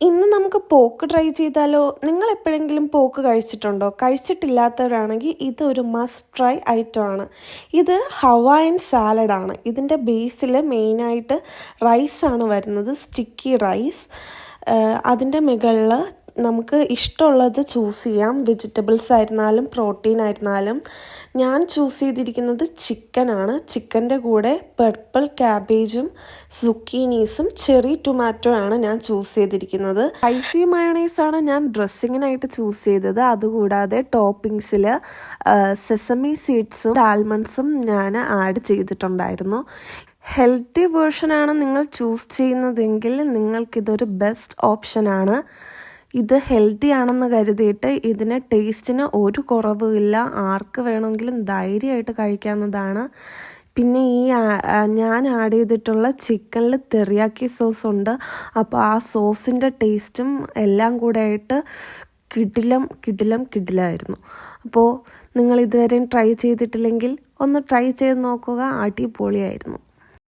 ഇന്ന് നമുക്ക് പോക്ക് ട്രൈ ചെയ്താലോ? നിങ്ങൾ എപ്പോഴെങ്കിലും പോക്ക് കഴിച്ചിട്ടുണ്ടോ? കഴിച്ചിട്ടില്ലാത്തവരാണെങ്കിൽ ഇതൊരു മസ്റ്റ് ട്രൈ ഐറ്റം ആണ്. ഇത് ഹവായൻ സാലഡാണ് ഇതിന്റെ ബേസിൽ മെയിനായിട്ട് റൈസാണ് വരുന്നത്. സ്റ്റിക്കി റൈസ് അതിന്റെ മുകളിൽ നമുക്ക് ഇഷ്ടമുള്ളത് ചൂസ് ചെയ്യാം. വെജിറ്റബിൾസ് ആയിരുന്നാലും പ്രോട്ടീൻ ആയിരുന്നാലും. ഞാൻ ചൂസ് ചെയ്തിരിക്കുന്നത് ചിക്കനാണ് ചിക്കന്റെ കൂടെ പർപ്പിൾ ക്യാബേജും സുക്കീനീസും ചെറി ടൊമാറ്റോ ആണ് ഞാൻ ചൂസ് ചെയ്തിരിക്കുന്നത്. ഐസി മയണൈസാണ് ഞാൻ ഡ്രസ്സിങ്ങിനായിട്ട് ചൂസ് ചെയ്തത്. അതുകൂടാതെ ടോപ്പിങ്സിൽ സെസമി സീഡ്സും ആൽമണ്ട്സും ഞാൻ ആഡ് ചെയ്തിട്ടുണ്ടായിരുന്നു. ഹെൽത്തി വേർഷനാണ് നിങ്ങൾ ചൂസ് ചെയ്യുന്നതെങ്കിൽ നിങ്ങൾക്കിതൊരു ബെസ്റ്റ് ഓപ്ഷനാണ് ഇത് ഹെൽത്തി ആണെന്ന് കരുതിയിട്ട് ഇതിന് ടേസ്റ്റിന് ഒരു കുറവുമില്ല ആർക്ക് വേണമെങ്കിലും ധൈര്യമായിട്ട് കഴിക്കാവുന്നതാണ്. പിന്നെ ഈ ഞാൻ ആഡ് ചെയ്തിട്ടുള്ള ചിക്കനിൽ തെറിയാക്കി സോസ് ഉണ്ട്. അപ്പോൾ ആ സോസിന്റെ ടേസ്റ്റും എല്ലാം കൂടെ ആയിട്ട് കിടിലം കിടിലം കിടിലായിരുന്നു. അപ്പോൾ നിങ്ങൾ ഇതുവരെയും ട്രൈ ചെയ്തിട്ടില്ലെങ്കിൽ ഒന്ന് ട്രൈ ചെയ്ത് നോക്കുക. അടിപൊളിയായിരുന്നു.